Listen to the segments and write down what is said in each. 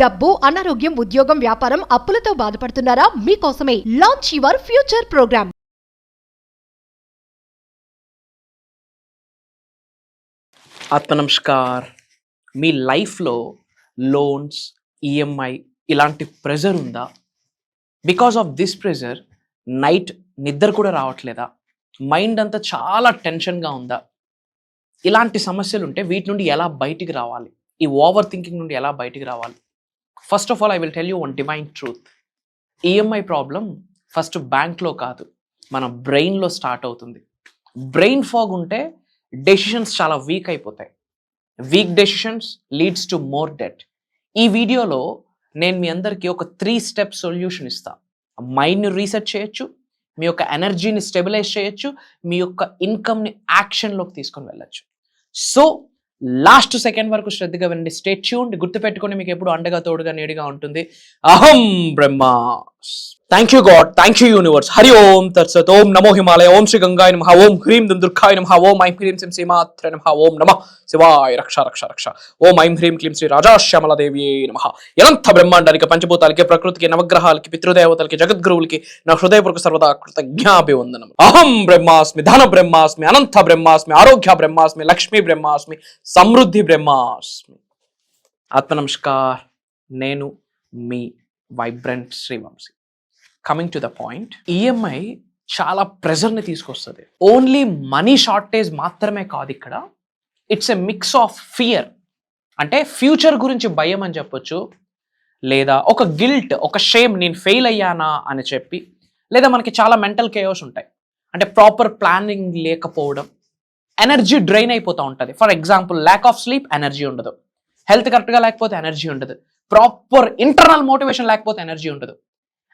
డబ్బు అనారోగ్యం ఉద్యోగం వ్యాపారం అప్పులతో బాధపడుతున్నారా? మీకోసమే లాంచ్ యువర్ ఫ్యూచర్ ప్రోగ్రామ్ ఆత్మనమస్కార్. మీ లైఫ్లో లోన్స్ ఈఎంఐ ఇలాంటి ప్రెజర్ ఉందా? Because of this pressure night నిద్ర కూడా రావట్లేదా? మైండ్ అంతా చాలా టెన్షన్గా ఉందా? ఇలాంటి సమస్యలు ఉంటే వీటి నుండి ఎలా బయటికి రావాలి? ఈ ఓవర్ థింకింగ్ నుండి ఎలా బయటికి రావాలి? First of all I will tell you one divine truth EMI problem first బ్యాంక్లో కాదు మన బ్రెయిన్లో స్టార్ట్ అవుతుంది. బ్రెయిన్ ఫాగ్ ఉంటే డెసిషన్స్ చాలా వీక్ అయిపోతాయి. Weak decisions leads to more debt ఈ వీడియోలో నేను మీ అందరికీ ఒక త్రీ స్టెప్ సొల్యూషన్ ఇస్తా. మైండ్ని రీసెట్ చేయొచ్చు మీ యొక్క ఎనర్జీని స్టెబిలైజ్ చేయొచ్చు మీ యొక్క ఇన్కమ్ని యాక్షన్లోకి తీసుకొని వెళ్ళొచ్చు. సో లాస్ట్ సెకండ్ వరకు శ్రద్ధగా వినండి. స్టేట్ ట్యూన్ గుర్తుపెట్టుకొని మీకు ఎప్పుడు అండగా తోడుగా నేడుగా ఉంటుంది. అహం బ్రహ్మ. Thank you God thank you universe Hari ఓం తత్సత్ ఓం నమో హిమాలయ ఓం శ్రీ గంగాయ నమ ఓం హ్రీం దుర్గాయ నమ ఓం ఐం హ్రీం శ్రీం శ్రీమాత్ర నమ ఓం నమ శివాయ రక్ష రక్ష రక్ష ఓం ఐం హ్రీం క్లీం శ్రీ రాజాశ్యామలదేవి నమ ఎలంత బ్రహ్మాండానికి పంచభూతాలకి ప్రకృతికి నవగ్రహాలకి పితృదేవతలకి జగద్గురువులకి నా హృదయపూర్వక సర్వదా కృతజ్ఞాభివందనం అహం బ్రహ్మాస్మి ధన బ్రహ్మాస్మి అనంత బ్రహ్మాస్మి ఆరోగ్య బ్రహ్మాస్మి లక్ష్మీ బ్రహ్మాస్మి సమృద్ధి బ్రహ్మాస్మి ఆత్మ నమస్కార్ నేను మీ vibrant Srivamsi coming to the point EMI చాలా ప్రెజర్ని తీసుకొస్తుంది. ఓన్లీ మనీ షార్టేజ్ మాత్రమే కాదు ఇక్కడ. It's a mix of fear అంటే ఫ్యూచర్ గురించి భయం అని చెప్పొచ్చు. లేదా ఒక గిల్ట్ ఒక షేమ్ నేను ఫెయిల్ అయ్యానా అని చెప్పి. లేదా మనకి చాలా మెంటల్ కేయోస్ ఉంటాయి. అంటే ప్రాపర్ ప్లానింగ్ లేకపోవడం. ఎనర్జీ డ్రైన్ అయిపోతూ ఉంటుంది. For example lack of sleep energy ఉండదు. హెల్త్ కరెక్ట్గా లేకపోతే ఎనర్జీ ఉండదు. ప్రాపర్ ఇంటర్నల్ మోటివేషన్ లేకపోతే ఎనర్జీ ఉండదు.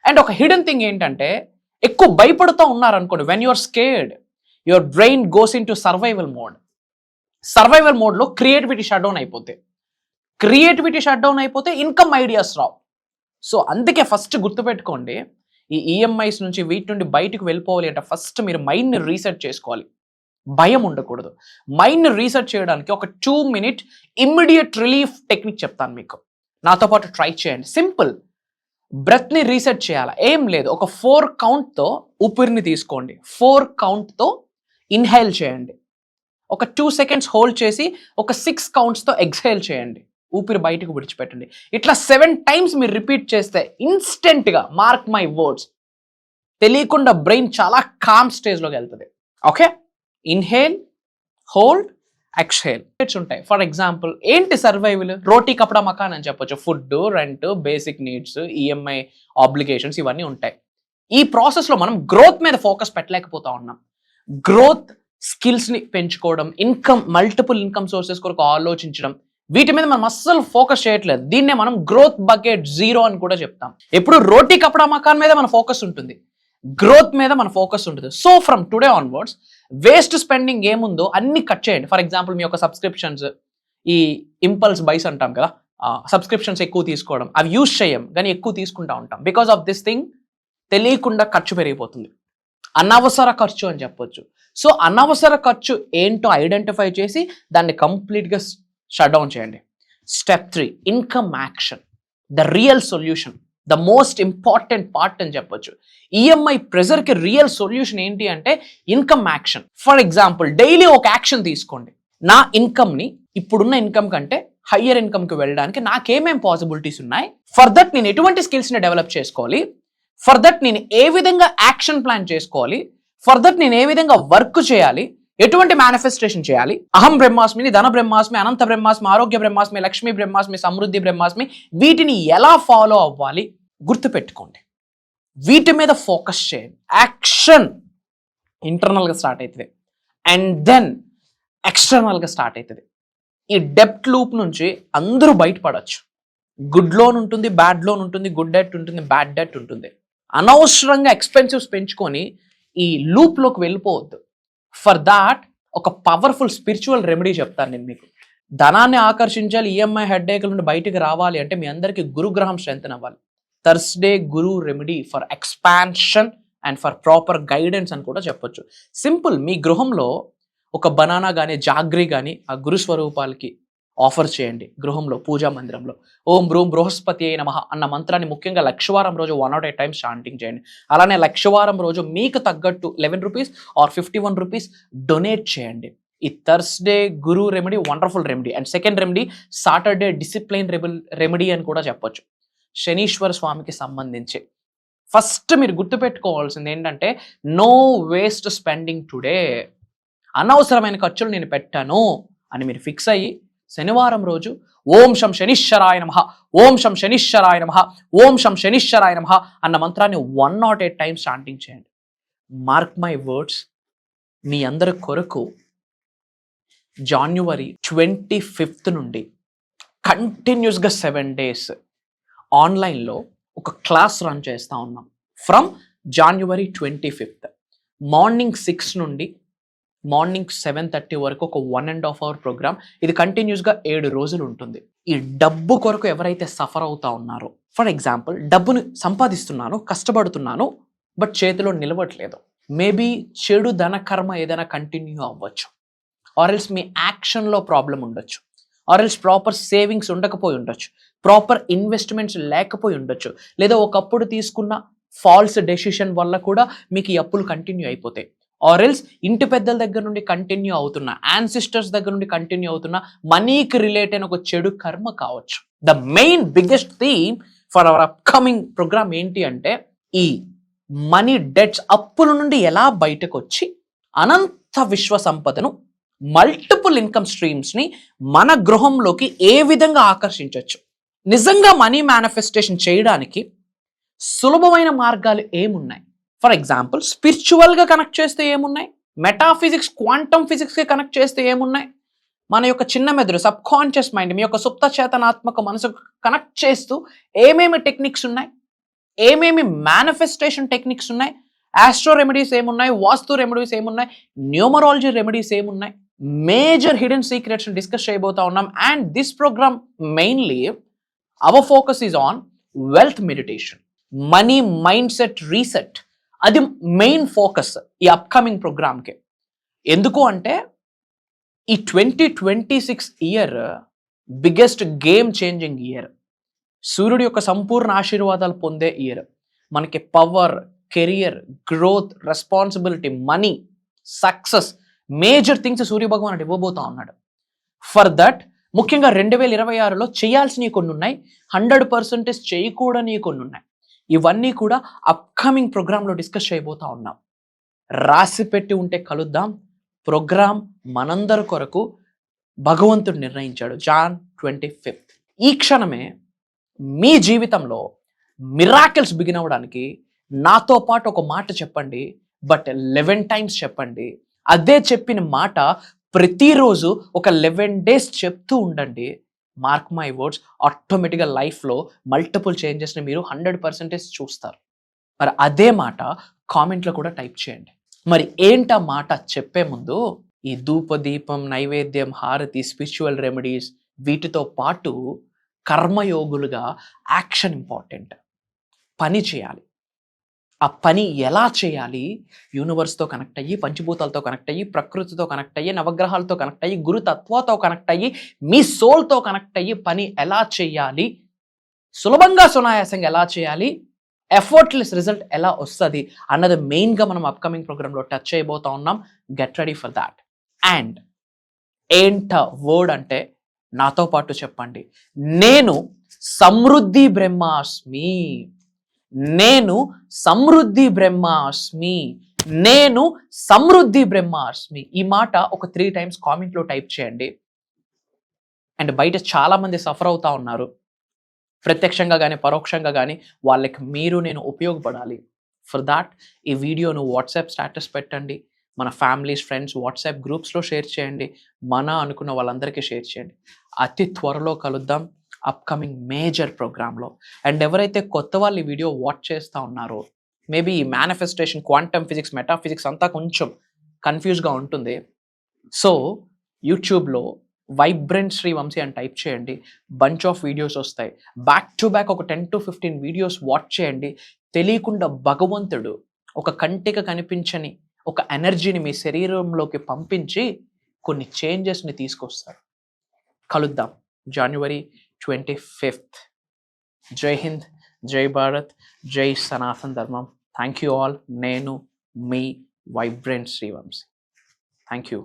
అండ్ ఒక హిడెన్ థింగ్ ఏంటంటే ఎక్కువ భయపడుతూ ఉన్నారనుకోండి when your scared your brain goes into survival mode survival మోడ్లో క్రియేటివిటీ షట్ డౌన్ అయిపోతే. క్రియేటివిటీ షట్ డౌన్ అయిపోతే ఇన్కమ్ ఐడియాస్ రావు. సో అందుకే ఫస్ట్ గుర్తుపెట్టుకోండి ఈ ఈఎంఐస్ నుంచి వీటి నుండి బయటకు వెళ్ళిపోవాలి అంటే ఫస్ట్ మీరు మైండ్ని రీసెట్ చేసుకోవాలి. భయం ఉండకూడదు. మైండ్ని రీసెర్చ్ చేయడానికి ఒక two minute immediate relief technique చెప్తాను మీకు. నాతో పాటు ట్రై చేయండి. సింపుల్ బ్రెత్ని రీసెట్ చేయాలి? ఏం లేదు. ఒక ఫోర్ కౌంట్తో ఊపిరిని తీసుకోండి. ఫోర్ కౌంట్తో ఇన్హేల్ చేయండి. ఒక టూ సెకండ్స్ హోల్డ్ చేసి ఒక సిక్స్ కౌంట్స్తో ఎక్స్హేల్ చేయండి. ఊపిరి బయటకు విడిచిపెట్టండి. ఇట్లా సెవెన్ టైమ్స్ మీరు రిపీట్ చేస్తే ఇన్స్టెంట్గా మార్క్ మై వర్డ్స్. తెలియకుండా బ్రెయిన్ చాలా కామ్ స్టేజ్లోకి వెళ్తుంది. ఓకే? Inhale hold exhale. ఉంటాయి. ఫర్ ఎగ్జాంపుల్ ఏంటి సర్వైవల్ రోటీ కపడా మకాన్ అని చెప్పొచ్చు. Food rent basic needs EMI obligations ఇవన్నీ ఉంటాయి. ఈ ప్రాసెస్లో మనం గ్రోత్ మీద ఫోకస్ పెట్టలేకపోతా ఉన్నాం. గ్రోత్ స్కిల్స్ని పెంచుకోవడం ఇన్కమ్ మల్టిపుల్ ఇన్కమ్ సోర్సెస్ కొరకు ఆలోచించడం వీటి మీద మనం అస్సలు ఫోకస్ చేయట్లేదు. దీన్నే మనం గ్రోత్ బకెట్ జీరో అని కూడా చెప్తాం. ఎప్పుడు రోటీ కపడా మకాన్ మీద మన ఫోకస్ ఉంటుంది. గ్రోత్ మీద మన ఫోకస్ ఉంటుంది. So from today onwards waste spending ఏముందో అన్ని కట్ చేయండి. ఫర్ ఎగ్జాంపుల్ మీ యొక్క సబ్స్క్రిప్షన్స్ ఈ ఇంపల్స్ బైస్ అంటాం కదా సబ్స్క్రిప్షన్స్ ఎక్కువ తీసుకోవడం అవి యూజ్ చేయం కానీ ఎక్కువ తీసుకుంటా ఉంటాం. బికాస్ ఆఫ్ దిస్ థింగ్ తెలియకుండా ఖర్చు పెరిగిపోతుంది. అనవసర ఖర్చు అని చెప్పొచ్చు. సో అనవసర ఖర్చు ఏంటో ఐడెంటిఫై చేసి దాన్ని కంప్లీట్గా షట్ డౌన్ చేయండి. Step three income action the real solution the most important part అని చెప్పొచ్చు. ఈఎంఐ ప్రెజర్కి రియల్ సొల్యూషన్ ఏంటి అంటే income action. For example daily ఒక యాక్షన్ తీసుకోండి. నా ఇన్కమ్ని ఇప్పుడున్న ఇన్కమ్ కంటే హయ్యర్ ఇన్కమ్కి వెళ్ళడానికి నాకేమేం పాసిబిలిటీస్ ఉన్నాయి? ఫర్ దట్ నేను ఎటువంటి స్కిల్స్ని డెవలప్ చేసుకోవాలి? ఫర్ దట్ నేను ఏ విధంగా యాక్షన్ ప్లాన్ చేసుకోవాలి? ఫర్ దట్ నేను ఏ విధంగా వర్క్ చేయాలి? ఎటువంటి మేనిఫెస్టేషన్ చేయాలి? అహం బ్రహ్మాస్మిని ధన బ్రహ్మాస్మి అనంత బ్రహ్మాస్మి ఆరోగ్య బ్రహ్మాస్మి లక్ష్మీ బ్రహ్మాస్మి సమృద్ధి బ్రహ్మాస్మి వీటిని ఎలా ఫాలో అవ్వాలి? గుర్తుపెట్టుకోండి. వీటి మీద ఫోకస్ చేయండి. యాక్షన్ ఇంటర్నల్గా స్టార్ట్ అవుతుంది అండ్ దెన్ ఎక్స్టర్నల్గా స్టార్ట్ అవుతుంది ఈ డెప్త్ లూప్ నుంచి అందరూ బయటపడవచ్చు గుడ్ లోన్ ఉంటుంది బ్యాడ్ లోన్ ఉంటుంది గుడ్ డెట్ ఉంటుంది బ్యాడ్ డెట్ ఉంటుంది. అనవసరంగా ఎక్స్పెన్సివ్స్ పెంచుకొని ఈ లూప్లోకి వెళ్ళిపోవద్దు. ఫర్ దాట్ ఒక పవర్ఫుల్ స్పిరిచువల్ రెమెడీ చెప్తాను నేను మీకు. ధనాన్ని ఆకర్షించాలి ఈఎంఐ హెడ్ఏక్ నుండి బయటికి రావాలి అంటే మీ అందరికీ గురుగ్రహం స్ట్రెంత్ అవ్వాలి. Thursday guru remedy for expansion and for proper guidance అని కూడా చెప్పొచ్చు. సింపుల్ మీ గృహంలో ఒక బనానా కానీ జాగ్రీ కానీ ఆ గురు స్వరూపాలకి ఆఫర్ చేయండి గృహంలో పూజా మందిరంలో. ఓం బ్రూం బృహస్పతి అయిన మహా అన్న మంత్రాన్ని ముఖ్యంగా లక్షవారం రోజు one naught eight times chanting చేయండి. అలానే లక్షవారం రోజు మీకు తగ్గట్టు eleven rupees or fifty one rupees donate చేయండి. ఈ Thursday guru remedy wonderful remedy and second remedy Saturday discipline rebel remedy అని కూడా చెప్పొచ్చు. శనీశ్వర స్వామికి సంబంధించి. ఫస్ట్ మీరు గుర్తుపెట్టుకోవాల్సింది ఏంటంటే నో వేస్ట్ స్పెండింగ్ టుడే. అనవసరమైన ఖర్చులు నేను పెట్టాను అని మీరు ఫిక్స్ అయ్యి శనివారం రోజు ఓం శం శనిశ్వరాయ నమ. ఓం శం శనిశ్వరాయ నమ. ఓం శం శనిశ్వరాయ నమ అన్న మంత్రాన్ని one naught eight times chanting చేయండి. మార్క్ మై వర్డ్స్ మీ అందరి కొరకు జాన్యువరి ట్వంటీ ఫిఫ్త్ నుండి కంటిన్యూస్గా సెవెన్ డేస్ ఆన్లైన్లో ఒక క్లాస్ రన్ చేస్తూ ఉన్నాం. From January twenty fifth morning six నుండి మార్నింగ్ సెవెన్ థర్టీ వరకు ఒక one and half hour programme. ఇది కంటిన్యూస్గా ఏడు రోజులు ఉంటుంది. ఈ డబ్బు కొరకు ఎవరైతే సఫర్ అవుతా ఉన్నారో ఫర్ ఎగ్జాంపుల్ డబ్బును సంపాదిస్తున్నాను కష్టపడుతున్నాను బట్ చేతిలో నిలవట్లేదు. మేబీ చెడు ధన కర్మ ఏదైనా కంటిన్యూ అవ్వచ్చు. ఆర్ఎల్స్ మీ యాక్షన్లో ప్రాబ్లం ఉండొచ్చు. ఆర్ఎల్స్ ప్రాపర్ సేవింగ్స్ ఉండకపోయి ఉండొచ్చు. ప్రాపర్ ఇన్వెస్ట్మెంట్స్ లేకపోయి ఉండొచ్చు. లేదా ఒకప్పుడు తీసుకున్న ఫాల్స్ డెసిషన్ వల్ల కూడా మీకు ఈ అప్పులు కంటిన్యూ అయిపోతాయి. ఆరెల్స్ ఇంటి పెద్దల దగ్గర నుండి కంటిన్యూ అవుతున్న యాన్సిస్టర్స్ దగ్గర నుండి కంటిన్యూ అవుతున్న మనీకి రిలేట్ అయిన ఒక చెడు కర్మ కావచ్చు. The main biggest theme for our upcoming programme ఏంటి అంటే ఈ మనీ డెట్స్ అప్పుల నుండి ఎలా బయటకు వచ్చి అనంత విశ్వ సంపదను మల్టిపుల్ ఇన్కమ్ స్ట్రీమ్స్ని మన గృహంలోకి ఏ విధంగా ఆకర్షించవచ్చు నిజంగా మనీ మేనిఫెస్టేషన్ చేయడానికి సులభమైన మార్గాలు ఏమున్నాయి? ఫర్ ఎగ్జాంపుల్ స్పిరిచువల్గా కనెక్ట్ చేస్తే ఏమున్నాయి? మెటాఫిజిక్స్ క్వాంటమ్ ఫిజిక్స్కి కనెక్ట్ చేస్తే ఏమున్నాయి? మన యొక్క చిన్న మెదడు సబ్ కాన్షియస్ మైండ్ మీ యొక్క సుప్త చేతనాత్మక మనసు కనెక్ట్ చేస్తూ ఏమేమి టెక్నిక్స్ ఉన్నాయి? ఏమేమి మేనిఫెస్టేషన్ టెక్నిక్స్ ఉన్నాయి? ఆస్ట్రో రెమెడీస్ ఏమున్నాయి? వాస్తు రెమెడీస్ ఏమున్నాయి? న్యూమరాలజీ రెమెడీస్ ఏమున్నాయి? మేజర్ హిడెన్ సీక్రెట్స్ డిస్కస్ చేయబోతా ఉన్నాం. And this programme mainly our focus is on wealth meditation money mindset reset అది మెయిన్ ఫోకస్ ఈ అప్కమింగ్ ప్రోగ్రామ్కి ఎందుకు అంటే ఈ twenty twenty six year biggest game changing year సూర్యుడి యొక్క సంపూర్ణ ఆశీర్వాదాలు పొందే ఇయర్ మనకి power career growth responsibility money success major things Surya Bhagwan ఇవ్వబోతా ఉన్నాడు. ఫర్ దట్ ముఖ్యంగా రెండు వేల ఇరవై ఆరులో చేయాల్సినవి కొన్ని ఉన్నాయి హండ్రెడ్ పర్సెంటేజ్ చేయకూడని కొన్ని ఉన్నాయి ఇవన్నీ కూడా అప్కమింగ్ ప్రోగ్రాంలో డిస్కస్ చేయబోతా ఉన్నాం. రాసి పెట్టి ఉంటే కలుద్దాం. ప్రోగ్రామ్ మనందరి కొరకు భగవంతుడు నిర్ణయించాడు. Jan twenty fifth. ఈ క్షణమే మీ జీవితంలో మిరాకిల్స్ బిగిన్ అవ్వడానికి నాతో పాటు ఒక మాట చెప్పండి. బట్ లెవెన్ టైమ్స్ చెప్పండి. అదే చెప్పిన మాట ప్రతిరోజు ఒక లెవెన్ డేస్ చెప్తూ ఉండండి. మార్క్ మై వర్డ్స్ ఆటోమేటిక్గా లైఫ్లో మల్టిపుల్ చేంజెస్ని మీరు హండ్రెడ్ పర్సెంటేజ్ చూస్తారు. మరి అదే మాట కామెంట్లో కూడా టైప్ చేయండి. మరి ఏంటా మాట చెప్పే ముందు ఈ ధూప దీపం నైవేద్యం హారతి స్పిరిచువల్ రెమెడీస్ వీటితో పాటు కర్మయోగులుగా యాక్షన్ ఇంపార్టెంట్ పని చేయాలి. ఆ పని ఎలా చేయాలి? యూనివర్స్తో కనెక్ట్ అయ్యి పంచభూతాలతో కనెక్ట్ అయ్యి ప్రకృతితో కనెక్ట్ అయ్యి నవగ్రహాలతో కనెక్ట్ అయ్యి గురుతత్వాతో కనెక్ట్ అయ్యి మీ సోల్తో కనెక్ట్ అయ్యి పని ఎలా చేయాలి? సులభంగా సునాయాసంగా ఎలా చేయాలి? ఎఫర్ట్లెస్ రిజల్ట్ ఎలా వస్తుంది? అన్నది మెయిన్గా మనం అప్కమింగ్ ప్రోగ్రాంలో టచ్ చేయబోతా ఉన్నాం. Get ready for that. And ఏంట వర్డ్ అంటే నాతో పాటు చెప్పండి. నేను సమృద్ధి బ్రహ్మాస్మి. నేను సమృద్ధి బ్రహ్మాస్మి. నేను సమృద్ధి బ్రహ్మాస్మి. ఈ మాట ఒక త్రీ టైమ్స్ కామెంట్లో టైప్ చేయండి. అండ్ బయట చాలామంది సఫర్ అవుతా ఉన్నారు. ప్రత్యక్షంగా కానీ పరోక్షంగా కానీ వాళ్ళకి మీరు నేను ఉపయోగపడాలి. ఫర్ దాట్ ఈ వీడియోను వాట్సాప్ స్టేటస్ పెట్టండి. మన ఫ్యామిలీస్ ఫ్రెండ్స్ వాట్సాప్ గ్రూప్స్లో షేర్ చేయండి. మన అనుకున్న వాళ్ళందరికీ షేర్ చేయండి. అతి త్వరలో కలుద్దాం. అప్కమింగ్ మేజర్ ప్రోగ్రాంలో అండ్ ఎవరైతే కొత్త వాళ్ళు ఈ వీడియో వాచ్ చేస్తూ ఉన్నారో మేబీ ఈ మేనిఫెస్టేషన్ క్వాంటమ్ ఫిజిక్స్ మెటాఫిజిక్స్ అంతా కొంచెం కన్ఫ్యూజ్గా ఉంటుంది. సో యూట్యూబ్లో వైబ్రెంట్ శ్రీవంశీ అని టైప్ చేయండి. బంచ్ ఆఫ్ వీడియోస్ వస్తాయి. బ్యాక్ టు బ్యాక్ ఒక ten to fifteen videos watch చేయండి. తెలియకుండా భగవంతుడు ఒక కంటికి కనిపించని ఒక ఎనర్జీని మీ శరీరంలోకి పంపించి కొన్ని చేంజెస్ని తీసుకొస్తారు. కలుద్దాం. January twenty fifth. జై హింద్ జై భారత్ జై సనాతన్ ధర్మం. థ్యాంక్ యూ ఆల్ నేను మీ వైబ్రెంట్ శ్రీవంశీ. Thank you